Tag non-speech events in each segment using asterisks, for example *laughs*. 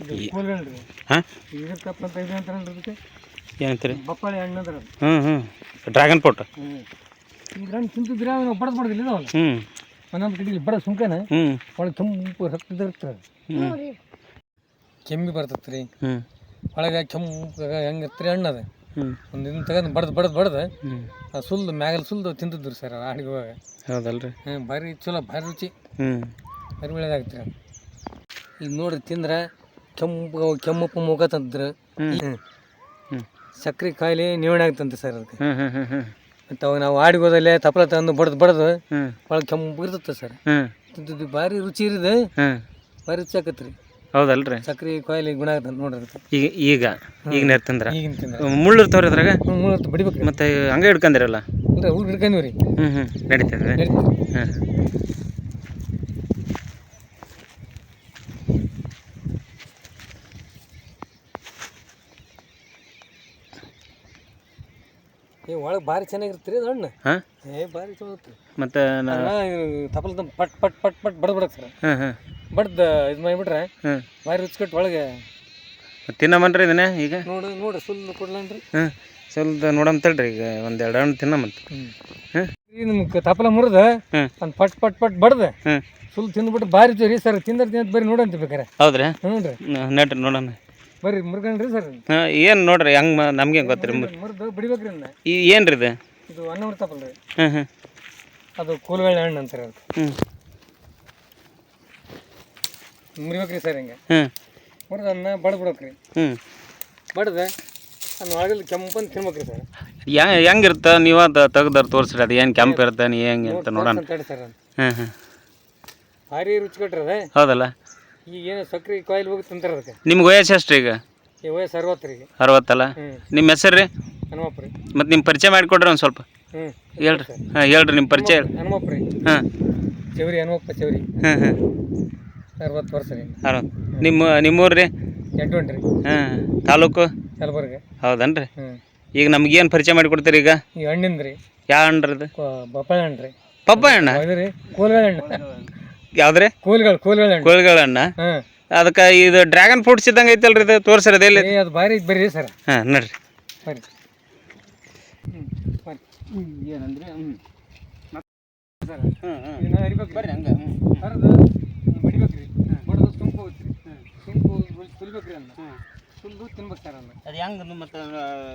ಹಾಂ? ಏನಂತೀರಿ? ಬಪ್ಪಾಳಿ ಹಣ್ಣು ಅದ್ರ ಹ್ಞೂ ಹ್ಞೂ ಡ್ರ್ಯಾಗನ್ ಫ್ರೂಟ್ ಹಣ್ಣು ತಿಂತಿದ್ರೆ ನಾವು ಬಡದ್ ಬಡದಿಲ್ಲ ನಾವು ಹ್ಞೂ ಒಂದೊಂದು ಕಡೆ ಬಡ ಸುಂಕನ ಹ್ಞೂ ಒಳಗೆ ಕೆಂಪು ರಕ್ತದ ಇರ್ತದೆ ಹ್ಞೂ ಕೆಮ್ಮಿ ಬರ್ತೈತೆ ರೀ ಹ್ಞೂ ಒಳಗೆ ಕೆಂಪು ಹೆಂಗೆ ಇರ್ತೀರಿ ಹಣ್ಣು ಅದು. ಹ್ಞೂ ಒಂದು ಇದನ್ನ ತೆಗೆದು ಬಡ್ದು ಬಡ್ದು ಬಡ್ದು. ಹ್ಞೂ ಅದು ಸುಲ್ದು ಮ್ಯಾಗಲ್ ಸುಲ್ದು ತಿಂತಿದ್ರು ಸರ್ ಆಡಿಗೆ ಹೋಗ ಹೌದಲ್ರಿ. ಹ್ಞೂ ಭಾರಿ ಚಲೋ ಭಾರಿ ರುಚಿ. ಹ್ಞೂ ಭಾರಿ ಒಳ್ಳೇದಾಗ್ತದೆ ಈಗ ನೋಡ್ರಿ ತಿಂದ್ರೆ ಕೆಂಪು ಕೆಮ್ಮಪ್ಪು ಮುಖ ತಂತ್ರ. ಸಕ್ಕರೆ ಕಾಯಿಲೆ ನಿವಾರಣೆ ಆಗ್ತಂತೆ ಸರ್ ಅದಕ್ಕೆ. ಹ್ಮ್ ಮತ್ತು ಅವಾಗ ನಾವು ಆಡಿಗೆ ಹೋದಲ್ಲೇ ತಪ್ಪಲ ತಂದು ಬಡ್ದು ಬಡ್ದು ಒಳಗೆ ಕೆಂಪು ಇರ್ತದೆ ಸರ್. ಹ್ಮ್. ತಿಂತಿದ್ದು ಭಾರಿ ರುಚಿ ಇರಿದೆ ಭಾರಿ ರುಚಿ ಆಕತ್ರಿ. ಹೌದಲ್ರಿ. ಸಕ್ಕರೆ ಕಾಯಿಲೆ ಗುಣ ಆಗತ್ತೆ ನೋಡ್ರಿ ಅದಕ್ಕೆ. ಈಗ ಈಗ ಈಗ ನೇರ್ತಂದ್ರ ಈಗಿನ ತಿಂದ್ರೆ. ಮುಳ್ಳು ಇರ್ತಾವ್ರಿ ಅದ್ರಾಗ? ಮುಳ್ಳು ಬಡಿಬೇಕು ಮತ್ತೆ ಹಂಗೆ ಹಿಡ್ಕಂದಿರಲ್ಲ? ಅಂದ್ರೆ ಊರು ಹಿಡ್ಕೊಂಡ್ವಿ ರೀ ಹ್ಮ್. ಹ್ಞೂ ನಡೀತದೆ. ನಡೀತದೆ ಹಾಂ ಏ ಒಳಗೆ ಭಾರಿ ಚೆನ್ನಾಗಿರ್ತೀರಿ ಅದು ಹಣ್ಣು. ಹಾಂ? ಏ ಭಾರಿ ಇರ್ತೀರಿ ಮತ್ತು ನಾ ತಪ್ಪಲ್ ತಂದು ಪಟ್ ಪಟ್ ಪಟ್ ಪಟ್ ಬಡ್ದು ಬಿಡಕ್ಕೆ ಸರ್. ಹಾಂ ಹಾಂ. ಬಡ್ದು ಇದು ಮಾಡಿಬಿಟ್ರೆ ಹಾಂ. ಭಾರಿ ರುಚಿಕಟ್ಟು ಒಳಗೆ. ತಿನ್ನಮನ್ರಿ ಇದನ್ನ ಈಗ? ನೋಡು ನೋಡಿ ಸುಲ್ಲು ಕೊಡ್ಲನ್ರಿ. ಹಾಂ. ಸ್ವಲ್ಪ ನೋಡಂತೇಳ್ರಿ ಈಗ ಒಂದು ಎರಡು ಹಣ್ಣು ತಿನ್ನಮಂತ ಹಾಂ. ಈ ನಿಮ್ಗೆ ತಪ್ಪಲ ಮುರಿದ ಒಂದು ಪಟ್ ಪಟ್ ಪಟ್ ಬಡ್ದು ಹ್ಞೂ ಸುಲ್ ತಿಂದ್ಬಿಟ್ಟು ಭಾರಿ ರೀ ಸರ್. ತಿಂದ್ರೆ ತಿಂದ್ ಬರೀ ನೋಡಂತ ಬೇಕಾರೆ. ಹೌದ್ರಿ? ಹ್ಞೂ ರೀ ನೆಟ್ರಿ ನೋಡೋಣ. ಬರ್ರಿ ಮುರ್ಗಣ್ರಿ ಸರ್. ಹಾಂ ಏನು ನೋಡ್ರಿ ಹಂಗ ನಮ್ಗೆ ಗೊತ್ತ್ರಿ ಮುರ್ದು ಬಿಡಿಬೇಕ್ರಿ ಅದನ್ನ ಈ ಏನು ರೀ ಇದು? ಇದು ಅನ್ನ ತಪ್ಪಲ್ ರೀ ಹಾಂ ಹಾಂ ಅದು ಕೋಲ್ಬೇಳೆ ಹಣ್ಣು ಅಂತಾರೆ ಅದು. ಹ್ಞೂ ಮುರಿಬೇಕ್ರಿ ಸರ್ ಹಿಂಗೆ. ಹ್ಞೂ ಮುರಿದು ಅದನ್ನ ಬಡ್ದು ಬಿಡ್ಬೇಕ್ರಿ. ಹ್ಞೂ ಬಡ್ದೆ ಅದನ್ನ ಒಳಗಲ್ಲಿ ಕೆಂಪಂತ ತಿನ್ಬೇಕ್ರಿ ಸರ್. ಯಾ ಹೆಂಗಿರ್ತ? ನೀವು ಅದು ತೆಗ್ದಾರ ತೋರಿಸ್ರಿ ಅದು ಏನು ಕೆಂಪ್ ಇರ್ತಾನೆ ನೀ ಹೆಂಗೆ ಅಂತ ನೋಡೋಣ. ಸರ್ ಅದು. ಹಾಂ ಹಾಂ ಭಾರಿ ರುಚಿಕಟ್ರಿ ಅದ. ಹೌದಲ್ಲ? ಈಗ ಏನು ಸಕ್ರಿ ಕಾಯಿಲ್ ಹೋಗಿ ತಿಂತಾರೆ ಅದಕ್ಕೆ? ನಿಮ್ಗೆ ವಯಸ್ಸು ಎಷ್ಟು ಈಗ? ಈ ವಯಸ್ಸು ಅರವತ್ತರಿಗೆ ಅರವತ್ತಲ್ಲ? ಹ್ಞೂ ನಿಮ್ಮ ಹೆಸರು ರೀ? ಹನುಮಪ್ಪ ರೀ. ಮತ್ತು ನಿಮ್ಮ ಪರಿಚಯ ಮಾಡಿಕೊಡ್ರಿ ಒಂದು ಸ್ವಲ್ಪ. ಹ್ಞೂ ಹೇಳ್ರಿ. ಹಾಂ ಹೇಳ್ರಿ ನಿಮ್ಮ ಪರಿಚಯ ಹೇಳ್ರಿ. ಹನುಮಪ್ಪ ರೀ. ಹಾಂ. ಚೌರಿ ಹನುಮಪ್ಪ ಚೌರಿ. ಹಾಂ ಹಾಂ. ಅರವತ್ತು ವರ್ಷ ರೀ. ಅರವತ್ತು. ನಿಮ್ಮ ನಿಮ್ಮೂರು ರೀ? ಎಂಟು ರೀ. ಹಾಂ ತಾಲೂಕು? ಕಲಬುರ್ಗಿ. ಹೌದನ್ರಿ? ಹ್ಞೂ ಈಗ ನಮ್ಗೇನು ಪರಿಚಯ ಮಾಡಿಕೊಡ್ತೀರಿ ಈಗ? ಈ ಹಣ್ಣಿಂದ ರೀ. ಯಾವ ಹಣ್ಣು ಅದು? ಬಪ್ಪಾಳ ಹಣ್ಣು ರೀ. ಪಪ್ಪಾಯ ಹಣ್ಣ? ರೀ. ಕೋಲ್ಗಳ ಹಣ್ಣು. ಯಾವ್ದ್ರಿ? ಕೋಲ್ಗಳನ್ನ. ಕೋಲ್ಗಳ ಅದಕ್ಕೆ ಇದು ಡ್ರ್ಯಾಗನ್ ಫ್ರೂಟ್ಸ್ ಇದ್ದಂಗ ಐತಲ್ರಿ ಇದು? ತೋರ್ಸ್ರಿ ಅದು ಎಲ್ಲಿ? ಏ ಅದು ಐತ್ ಬರ್ರಿ ಸರ್. ಹಾಂ ನೋಡ್ರಿ. ಬರ್ರಿ. ಏನಂದ್ರೆ? ಬರ್ರಿ. ಹಂಗೆ ಹರಿದು ಬಡಿಬೇಕ್ರಿ. ಬಡ್ದು ಸುಂಕು ಹೋಗ್ತ್ರಿ ತುಂಪು ಅನ್ನ ಸುಲ್ದು ತಿನ್ಬೇಕು ಸರ್ ಅನ್ನ ಅದು ಹೆಂಗೆ ಮತ್ತೆ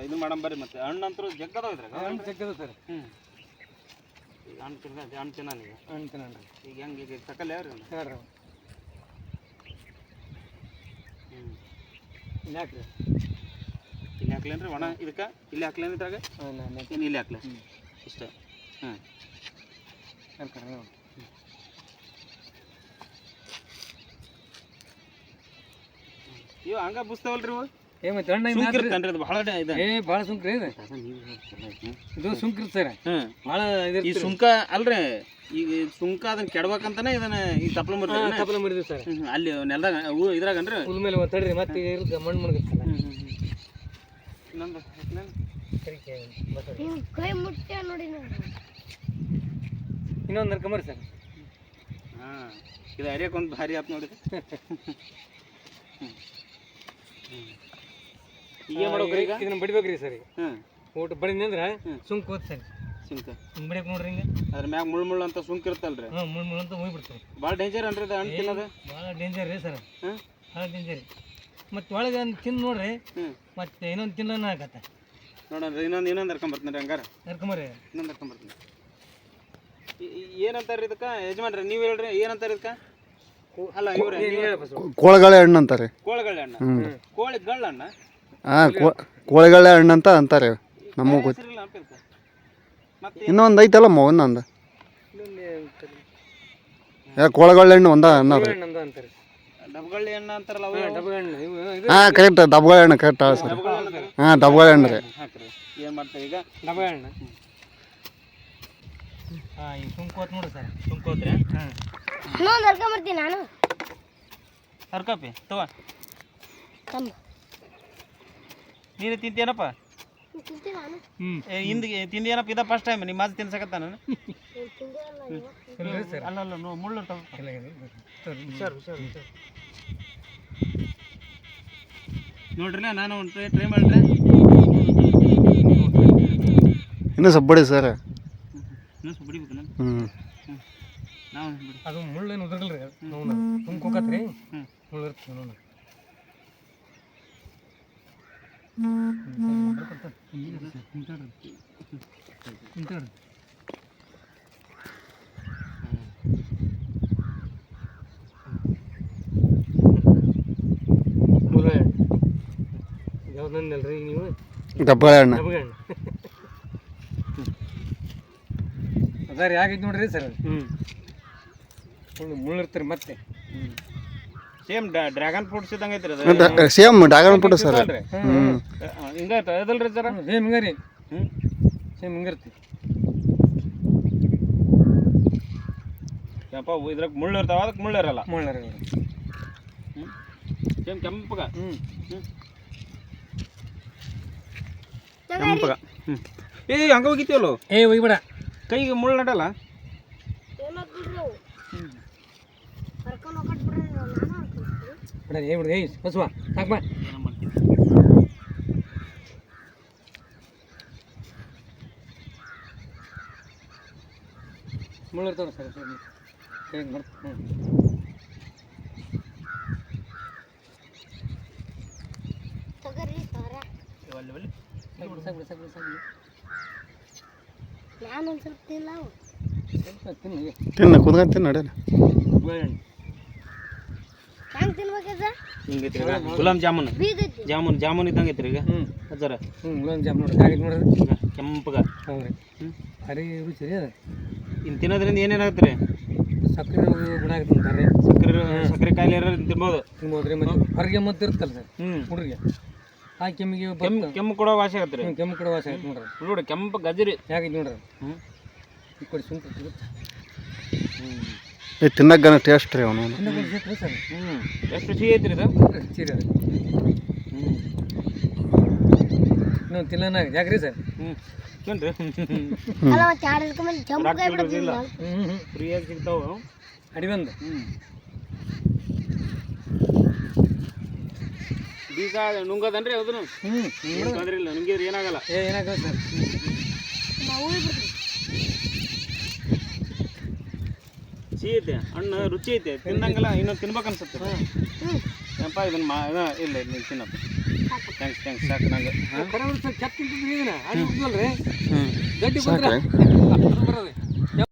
ಇದು ಮಾಡಂಬರಿ ಮತ್ತೆ? ಹಣ್ಣು ಅಂತೂ ಜಗ್ಗದ ಹಣ್ಣು ಸರ್. ಹಣ್ಣು ತಿನ್ನ ಹಣ್ಣು ತಿನ್ನಾನ ಈಗ. ಹಣ್ಣು ಈಗ ಹೆಂಗೆ ಈಗ ತಕಲ್ ಯಾರು? ಹೇಳ್ರಿ ಇಲ್ಲಿ ಹಾಕ್ರಿ ಇಲ್ಲಿ ಹಾಕ್ಲೇನ್ರಿ ಒಣ ಇದಕ್ಕೆ? ಇಲ್ಲಿ ಹಾಕ್ಲೇನ್ ಇದ್ರಾಗ? ಏನು ಇಲ್ಲಿ ಹಾಕ್ಲ? ಇಷ್ಟ. ಹಾಂ ಹೇಳ್ತಾರೆ ಇವು ಹಂಗ ಬುಸ್ತಾವಲ್ರಿ ಇವು? ಏ ಮತ್ತೆ ಅದು ಭಾಳ ಇದೆ. ಏ ಭಾಳ ಸುಂಕ್ರಿ ಇದು. ಇದು ಸುಂಕ್ ಸರ್. ಹ್ಞೂ. ಭಾಳ ಈ ಇದು ಸುಂಕ ಅಲ್ರಿ ಈಗ ಈ ಸುಂಕ ಅದನ್ನ ಕೆಡ್ಬೇಕಂತಾನೆ ಇದನ್ನ ಈ ತಪ್ಪಲ ಮಾಡ್ತಾರೆ ತಪ್ಪಲ ಮಾಡಿದ್ವಿ ಸರ್. ಅಲ್ಲಿ ನೆಲದಾಗ ಹೂ ಇದ್ರಾಗನ್ರಿ. ಹುಲ್ ಮೇಲೆ ಒತ್ತಡ್ರಿ ತಡ್ರಿ ಮತ್ತೆ ಇರುತ್ತೆ ಮಣ್ಣು ಮುಳುಗುತ್ತಲ್ಲ ಇನ್ನೊಂದು ಹಾಕ್ಲೇನ್? ಕೈ ಮುಟ್ಟ ನೋಡಿ ನಾನು ಇನ್ನೊಂದು ನರ್ಕೊಂಬರಿ ಸರ್. ಹಾ ಇದು ಅರಿಯಕ್ಕೊಂದು ಒಂದು ಭಾರಿ ಆತ್ ನೋಡಿ. *laughs* ಈಗ ಏನ್ ಮಾಡ್ಬೇಕ್ರಿ ಈಗ? ಇದನ್ನ ಬಡಿಬೇಕ್ರಿ ಸರ್. ಹಾಂ. ಹ್ಮ್ ಊಟ ಬಡಿದ್ನಿ ಅಂದ್ರೆ. ಸುಂಕ್ ಹೋದ್ ಸರ್ ಸುಂಕ ಹಿಂಗೆ ನೋಡ್ರಿ ಹಿಂಗೆ. ಅದ್ರ ಮ್ಯಾಗ ಮುಳ್ಳು ಮುಳ್ಳು ಅಂತ ಸುಂಕ ಇರ್ತಲ್ರಿ ಹಾಂ ಮುಳ್ಳು ಮುಳ್ಳು ಅಂತ ಹೋಗ್ಬಿಡ್ತಾರೆ ಭಾಳ ಡೇಂಜರ್ ಅನ್ರಿ ಇದು ಹಣ್ಣು ತಿನ್ನೋದು? ಭಾಳ ಡೇಂಜರ್ ರೀ ಸರ್. ಹ್ಮ್ ಭಾಳ ಡೇಂಜರ್ ಮತ್ತೆ ಒಳಗೆ ತಿಂದು ನೋಡ್ರಿ. ಮತ್ತೆ ಇನ್ನೊಂದು ತಿನ್ನೋಣ ಆಗತ್ತೆ. ನೋಡ್ರಿ ಇನ್ನೊಂದು ಇನ್ನೊಂದು ಹರ್ಕೊಂಬರ್ತೀನಿ ಹಂಗಾರ. ಹರ್ಕೊಂಬರ್ರಿ ಇನ್ನೊಂದು ಹರ್ಕೊಂಬರ್ತೀನಿ ಏನಂತಾರ ಇದಕ್ಕೆ? ಯಜಮಾನ್ರಿ ನೀವು ಹೇಳ್ರಿ ಏನಂತಾರ ಇದಕ್ಕೆ? ಅಲ್ಲ ಇವ್ರೆ ಕೋಳಗಳೆ ಹಣ್ಣು ಅಂತಾರೆ. ಕೋಳಿಗಳ ಹಣ್ಣ. ಹ್ಞೂ ಕೋಳಿ ಗಳ್ಳಣ್ಣ ಹಾಂ ಕೋಳಗಳೆ ಹಣ್ಣು ಅಂತ ಅಂತಾರೆ. ನಮಗೆ ಗೊತ್ತು. ಇನ್ನೊಂದು ಐತಲ್ಲಮ್ಮ ಒಂದೊಂದು ಯಾ ಕೋಳಗಳೆ ಹಣ್ಣು ಒಂದ ಅನ್ನೋದು ಹಾಂ ಕರೆಕ್ಟ್ ಡಬ್ಗಳ ಹಣ್ಣು. Correct sir. ಹಾ ಡಬ್ಗಳ ಹಣ್ಣು ರೀ. ಏನು ಮಾಡ್ತಾರೆ ಈಗ? ಡಬ್ಗಳ ಹಣ್ಣು. ಹಾಂ ಈಗ ಸರ್. ಸುಮ್ಕೋತ್ರಿ ಹಾಂ. ಇನ್ನೊಂದು ಹರ್ಕೊಂಬರ್ತೀನಿ ನಾನು. ಹರ್ಕಪ್ಪಿ ತಗೋ. ನೀನು ತಿಂತೇನಪ್ಪ ಹ್ಮ್ ನಾನು? ಹ್ಞೂ ಏ, ಹಿಂದ್ ತಿಂದೇನಪ್ಪ ಇದ ಫಸ್ಟ್ ಟೈಮ್ ನಿಮ್ಮ ಮಾತು ತಿನ್ಸಕತ್ತ ನಾನು? ಇಲ್ರಿ ಸರ್. ಅಲ್ಲ ಅಲ್ಲ ನೋ ಮುಳ್ಳು ನೋಡ್ರಿ ನಾನು ಒಂದು ಟ್ರೈ ಟ್ರೈ ಮಾಡ್ರಿ? ಇನ್ನೂ ಸಬ್ಬಡಿ ಬಡಿ ಸರ್. ಇನ್ನೂ ಬಿಡಿಬೇಕು ನಾನು ಹ್ಞೂ ಅದು ಮುಳ್ಳೇನು ಉದ್ರಲ್ರಿ ನೋವು ತುಂಬ ಮುಳ್ಳು ಇರ್ತದೆ ನೋವು ಯಾವ್ದಂದಲ್ರಿ ನೀವು ಡಬ್ಬಳೆ ಹಣ್ಣು ನಮಗೆ ಅದಾರ ಯಾಕೈತಿ ನೋಡ್ರಿ ಸರ್. ಹ್ಞೂ ಮುಳ್ಳು ಮುಳ್ಳು ಇರ್ತಾರೆ ಮತ್ತೆ. ಸೇಮ್ ಡ್ರ್ಯಾಗನ್ ಫ್ರೂಟ್ಸ್ ಇದ್ದಂಗೆ ಐತ್ರಿ ಅದು. ಸೇಮ್ ಡ್ರ್ಯಾಗನ್ ಫ್ರೂಟ್ ಸರ್ ಹ್ಞೂ ಹಿಂಗಾಯ್ತು ಅದಲ್ರಿ ಸರ್ ಸೇಮ್ ಹಿಂಗ ರೀ ಹ್ಞೂ ಸೇಮ್ ಹಿಂಗಿರ್ತಿ. ಯಪ್ಪ ಇದ್ರಾಗ ಮುಳ್ಳು ಇರ್ತಾವ ಅದಕ್ಕೆ ಮುಳ್ಳು ಇರಲ್ಲ. ಮುಳ್ಳರ ಹ್ಞೂ ಸೇಮ್ ಕೆಂಪಗ. ಹ್ಞೂ ಹ್ಞೂ ಕೆಂಪಗ. ಹ್ಞೂ ಏ ಹಂಗೆ ಹೋಗಿತ್ತೀವಲ್ಲ ಏ ಒಯ್ಬೇಡ ಕೈಗೆ ಮುಳ್ಳು ನಡಲ್ಲ ಬಿಡ ಏ ಬಿಡ ಏಯ್ ಬಸವ ಸಾಕು ಬಾ. ಮುಳ್ಳು ಇರ್ತಾವ ಸರ್ ಕೈ ಬರ್ತ ಹ್ಞೂ ತಿನ್ನ ಕುಂದ್ಕೊಂಡು ತಿನ್ನ ನಡೆಯಲ್ಲ ಹೆಂಗೆ ತಿನ್ಬೇಕದ ಗುಲಾಬ್ ಜಾಮೂನ್. ಜಾಮೂನ್ ಜಾಮೂನ್ ಇದ್ದಂಗೆ ಐತ್ರಿ ಈಗ? ಹ್ಞೂ ಹ್ಞೂ ಗುಲಾಬ್ ಜಾಮೂನ್ ನೋಡ್ರಿ ಹಾಗೆ ನೋಡ್ರಿ. ಈಗ ಕೆಂಪಗ. ಹ್ಞೂ ರೀ ಹ್ಞೂ ಭಾರಿ ರುಚಿ ರೀ ಅದು. ಇನ್ನು ತಿನ್ನೋದ್ರಿಂದ ಏನೇನಾಗುತ್ತೆ ರೀ ಸಕ್ಕರೆ ಗುಣ ಆಗುತ್ತೆ ಅಂತಾರೆ ಸಕ್ಕರೆ ಸಕ್ಕರೆ ಕಾಯಿಲೆ ಇರೋರು ತಿನ್ಬೋದು. ತಿನ್ಬೋದು ರೀ ಮತ್ತೆ ಹೊರಗೆ ಮತ್ತೆ ಇರುತ್ತಲ್ಲ ಸರ್ ಹ್ಞೂ ಹುಡುಗರಿಗೆ ಆ ಕೆಮ್ಮಿಗೆ ಕೆಮ್ಮು ಕೆಮ್ಮು ಕೊಡೋ ವಾಸಿ ಆಗತ್ತೆ ರೀ ಕೆಮ್ಮು ಕೂಡ ವಾಸ ಆಗತ್ತೆ ನೋಡ್ರಿ. ನೋಡಿ ಕೆಂಪು ಗಜರಿ ಹೇಗೈತೆ ನೋಡ್ರಿ? ಹ್ಞೂ ಈ ಕಡೆ ಸುಂಕ ಸಿಗುತ್ತೆ ಹ್ಞೂ ಏ ತಿನ್ನಕ್ಕೆ ಟೇಸ್ಟ್ ರೀ ಅವನು. ಎಷ್ಟು ಸಿಹಿ ಐತ್ರಿ ಇದು? ಚೀರಿ ಅದು ಹ್ಞೂ ಇನ್ನೂ ತಿನ್ನೋಣ ಯಾಕ್ರಿ ಸರ್? ಹ್ಞೂ ಫ್ರೀಯಾಗಿ ಸಿಗ್ತಾವೆ. ಅಡಿ ಬಂದು. ಹ್ಞೂ ಬೀಜ ನುಂಗದನ್ರಿ ಅದನ್ನು ಹ್ಞೂ ತೊಂದ್ರೆ ಇಲ್ಲ ನುಂಗಿದ್ರೆ ಏನಾಗಲ್ಲ. ಏ ಏನಾಗುತ್ತೆ ಸರ್ ನಾವು ಉಳ್ಬಿಡ್ತೀವಿ ಸಿಹಿ ಐತೆ ಹಣ್ಣು ರುಚಿ ಐತೆ ತಿಂದಂಗೆಲ್ಲ ಇನ್ನೊಂದು ತಿನ್ಬೇಕು ಅನ್ಸುತ್ತೆ. ಹ್ಞೂ ಏನಪ್ಪ ಇದನ್ನ ಮಾ ಇದು ಇಲ್ಲ ನೀನು ತಿನ್ನಪ್ಪ ಥ್ಯಾಂಕ್ಸ್ ಥ್ಯಾಂಕ್ಸ್ ಸಾಕು ನಂಗೆ. ಹಾಂ ಕರೆ ಸರ್ ಕೆತ್ತ ತಿಂತಿದ್ರಿ ಇದನ್ನ ಅದು ಬಿಡ್ವಲ್ರಿ ಹ್ಞೂ ಗಡ್ಡಿ ಸಾಕ್ರಿ? ಬಂದ್ರೆ ಬರೋದು